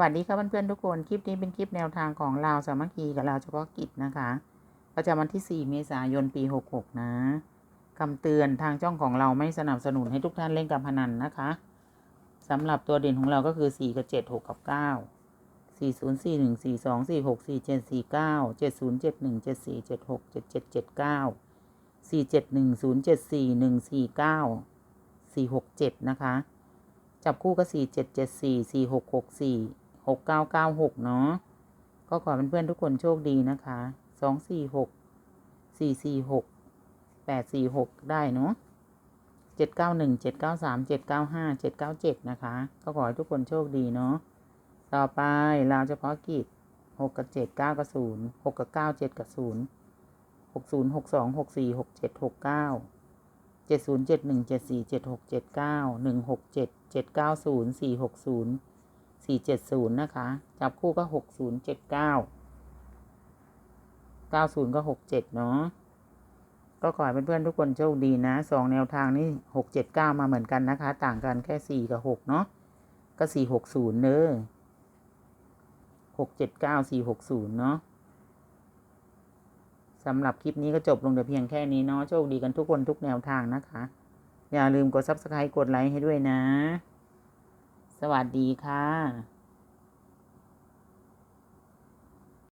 วัสดีครับเพื่อนๆทุกคน คลิปนี้เป็นคลิปแนวทางของลาวสามัคคีกับลาวเฉพาะกิจนะคะ ประจำวันที่ 4 เมษายนปี 66 นะคำเตือนทางช่องของเราไม่สนับสนุนให้ทุกท่านเล่นการพนันนะคะสำหรับตัวเด่นของเราก็คือ 4 กับ 7 6 กับ 9 4 0 4 1 4 2 4 6 4 7 4 9 7 0 7 1 7 4 7 6 7 7 7 9 4 7 1 0 7 4 1 4 9 4 6 7 นะคะ จับคู่ก็สี่เจ็ดเจ็ดสี่สี่ หกเก้าเก้าหกเนาะก็ขอเพื่อนๆทุกคนโชคดีนะคะสองสี่หกสี่สี่หกแปดสี่หกได้เนาะเจ็ดเก้าหนึ่งเจ็ดเก้าสามเจ็ดเก้าห้าเจ็ดเก้าเจ็ดนะคะ ก็ขอให้ทุกคนโชคดีเนาะต่อไปลาวเฉพาะกิจหกกับเจ็ดเก้ากับศูนย์หกกับเก้าเจ็ดกับศูนย์หกศูนย์หกสองหกสี่หกเจ็ดหกเก้าเจ็ดศูนย์เจ็ดหนึ่งเจ็ดสี่เจ็ดหกเจ็ดเก้าหนึ่งหกเจ็ดเจ็ดเก้าศูนย์สี่หกศูนย์ สี่เจ็ดศูนย์นะคะ จับคู่ก็หกศูนย์เจ็ดเก้าเก้าศูนย์ก็หกเจ็ดเนาะก็ขอให้เพื่อนๆทุกคนโชคดีนะสองแนวทางนี่หกเจ็ดเก้ามาเหมือนกันนะคะ ต่างกันแค่สี่กับหกเนาะก็สี่หกศูนย์เนอะหกเจ็ดเก้าสี่หกศูนย์เนาะสำหรับคลิปนี้ก็จบลงแต่เพียงแค่นี้เนาะโชคดีกันทุกคนทุกแนวทางนะคะ อย่าลืมกด subscribe กดไลค์ให้ด้วยนะ สวัสดีค่ะ